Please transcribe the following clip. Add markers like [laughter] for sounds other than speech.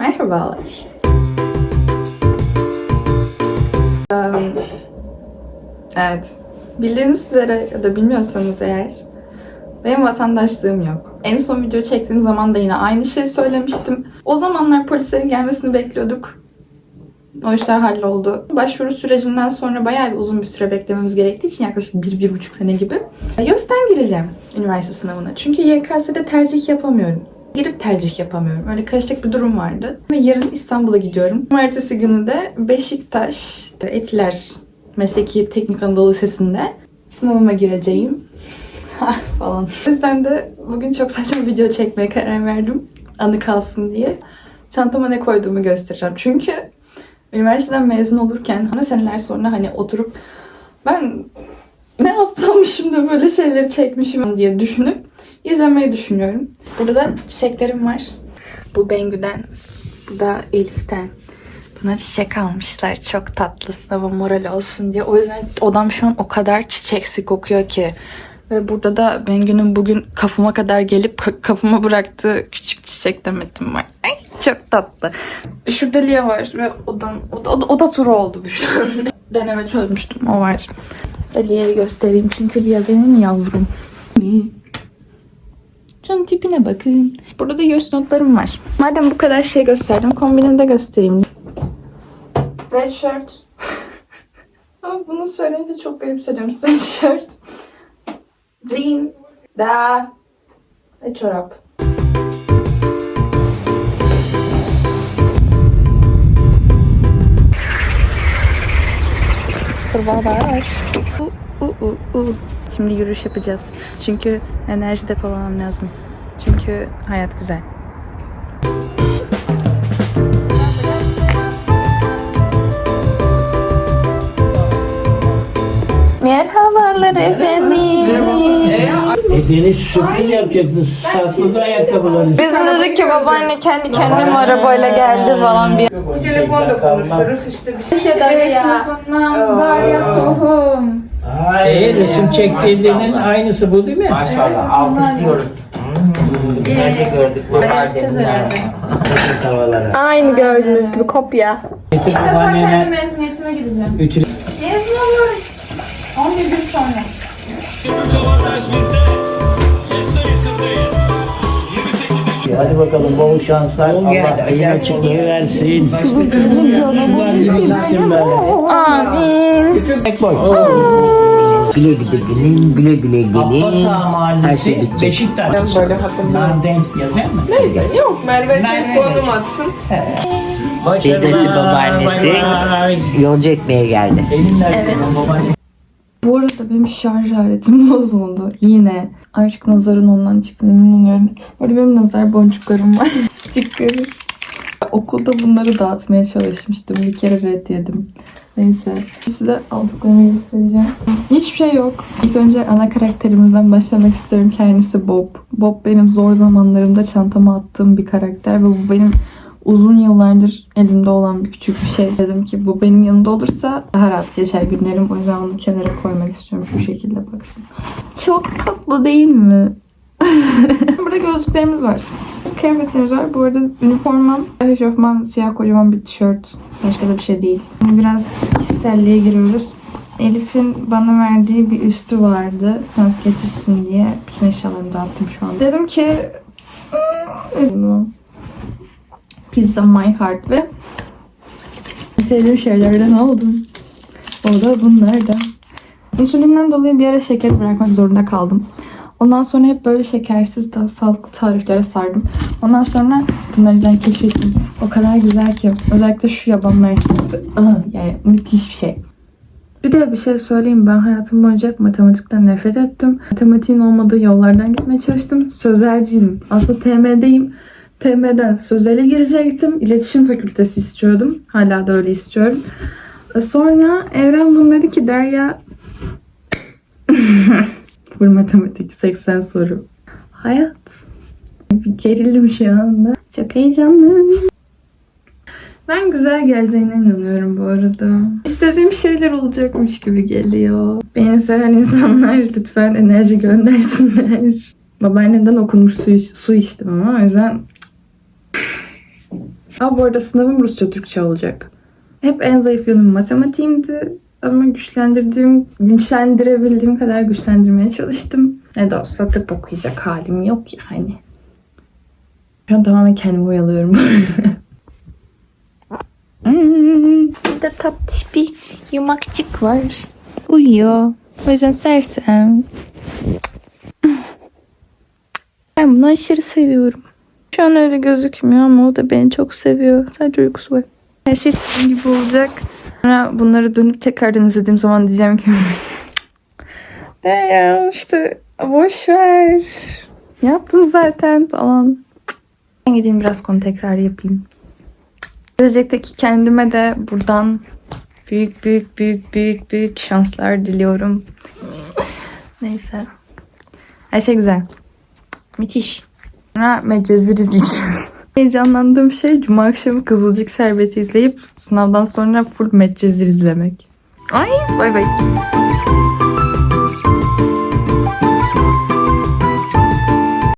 Merhabalar. Evet. Bildiğiniz üzere ya da bilmiyorsanız eğer benim vatandaşlığım yok. En son video çektiğim zaman da yine aynı şeyi söylemiştim. O zamanlar polislerin gelmesini bekliyorduk. O işler halloldu. Başvuru sürecinden sonra bayağı bir uzun bir süre beklememiz gerektiği için yaklaşık bir, bir buçuk sene gibi. YÖS'ten gireceğim üniversite sınavına. Çünkü YKS'de tercih yapamıyorum. Girip tercih yapamıyorum. Öyle karışık bir durum vardı. Ve yarın İstanbul'a gidiyorum. Cumartesi günü de Beşiktaş Etiler Mesleki Teknik Anadolu Lisesi'nde sınavıma gireceğim. [laughs] falan. O yüzden de bugün çok saçma bir video çekmeye karar verdim. Anı kalsın diye. Çantama ne koyduğumu göstereceğim. Çünkü üniversiteden mezun olurken sonra seneler sonra hani oturup ben ne yaptımmışım da böyle şeyleri çekmişim diye düşünüp izlemeyi düşünüyorum. Burada da çiçeklerim var. Bu Bengü'den, bu da Elif'ten. Buna çiçek almışlar. Çok tatlı sınava moral olsun diye. O yüzden odam şu an o kadar çiçeksi kokuyor ki. Ve burada da Bengü'nün bugün kapıma kadar gelip ka- kapıma bıraktığı küçük çiçek demetim var. Ay çok tatlı. Şurada Lia var ve odam, oda, oda, oda turu oldu bu şu an. Deneme çözmüştüm o var. Lia'yı göstereyim çünkü Lia benim yavrum. Şunun tipine bakın. Burada da göz notlarım var. Madem bu kadar şey gösterdim kombinimi de göstereyim. Sweatshirt. [laughs] Ama bunu söyleyince çok garipsediyorum. Sweatshirt. Jean. Da. Ve çorap. Kurbağalar. U, u, u, u. Şimdi yürüyüş yapacağız. Çünkü enerji depolamam lazım. Çünkü hayat güzel. Merhabalar efendim. E deniz sürpriz yapacaktınız. Saklı ayakkabıları. Biz de dedik ki babaanne kendi kendime arabayla geldi falan bir. Telefonda konuşuruz işte bir şey. sınıfından Darya Tohum. Ay resim çektiğinin aynısı bu değil mi? Maşallah alkışlıyoruz. Hmm, Nerede gördük bu halde herhalde. Havalara. Aynı gördüğünüz gibi kopya. Getir babaannene mezuniyetime gideceğim. ütüle. Mezun oluyorum. 11 gün sonra. Hadi bakalım bol şanslar. Allah açıklığı versin. Şunlar gibi gitsin böyle. Amin. Tek boy. Güle güle gelin, güle güle gelin. Abbas Ağa Her şey Mahallesi bitecek. Beşiktaş. Böyle hatırlıyorum. Denk yazar mı? Yok Merve şey Merve. konum atsın. Dedesi, babaannesi. Başarılar. Yolcu etmeye geldi. Evet. babaanne. Bu arada benim şarj aletim [laughs] bozuldu. Yine. Artık nazarın ondan çıktığını inanıyorum. Orada benim nazar boncuklarım var. [laughs] Sticker. Okulda bunları dağıtmaya çalışmıştım. Bir kere red yedim. Neyse. Size aldıklarımı göstereceğim. Hiçbir şey yok. İlk önce ana karakterimizden başlamak istiyorum. Kendisi Bob. Bob benim zor zamanlarımda çantama attığım bir karakter ve bu benim uzun yıllardır elimde olan bir küçük bir şey. Dedim ki bu benim yanımda olursa daha rahat geçer günlerim. O yüzden onu kenara koymak istiyorum. Şu şekilde baksın. Çok tatlı değil mi? [laughs] Burada gözlüklerimiz var. Kıyafetlerimiz var. Bu arada üniformam eşofman siyah kocaman bir tişört. Başka da bir şey değil. Biraz kişiselliğe giriyoruz. Elif'in bana verdiği bir üstü vardı. Dans getirsin diye. Bütün eşyalarımı dağıttım şu an. Dedim ki "Hmm, Pizza My Heart ve sevdiğim şeylerden aldım. O da bunlardan. İnsülinden dolayı bir ara şeker bırakmak zorunda kaldım. Ondan sonra hep böyle şekersiz daha sağlıklı tariflere sardım. Ondan sonra bunları ben keşfettim. O kadar güzel ki. Özellikle şu yaban mersinesi. Yani müthiş bir şey. Bir de bir şey söyleyeyim. Ben hayatım boyunca hep matematikten nefret ettim. Matematiğin olmadığı yollardan gitmeye çalıştım. Sözelciyim. Aslında TM'deyim. TM'den sözele girecektim. İletişim fakültesi istiyordum. Hala da öyle istiyorum. Sonra Evren bunu dedi ki Derya [laughs] Full matematik 80 soru. Hayat. Bir gerilim şu anda. Çok heyecanlı. Ben güzel geleceğine inanıyorum bu arada. İstediğim şeyler olacakmış gibi geliyor. Beni seven insanlar lütfen enerji göndersinler. Babaannemden okunmuş su, iç- su içtim ama o yüzden Aa, bu arada sınavım Rusça Türkçe olacak. Hep en zayıf yönüm matematiğimdi. Ama güçlendirdiğim, güçlendirebildiğim kadar güçlendirmeye çalıştım. Ne de olsa tıp okuyacak halim yok yani. Şu an tamamen kendimi oyalıyorum. Hmm, Burada tatlış bir yumakçık var. Uyuyor. O yüzden sersem. Ben bunu aşırı seviyorum. Şu an öyle gözükmüyor ama o da beni çok seviyor. Sadece uykusu var. Her şey istediğim gibi olacak. Sonra bunları dönüp tekrardan izlediğim zaman diyeceğim ki [laughs] ne ya işte boş ver. Yaptın zaten falan. Ben gideyim biraz konu tekrar yapayım. Gelecekteki kendime de buradan büyük büyük büyük büyük büyük şanslar diliyorum. [laughs] Neyse. Her şey güzel. Müthiş. Sonra Medcezir izleyeceğim. [laughs] Heyecanlandığım şey cuma akşamı Kızılcık Şerbeti izleyip sınavdan sonra full Medcezir izlemek. Ay bay bay.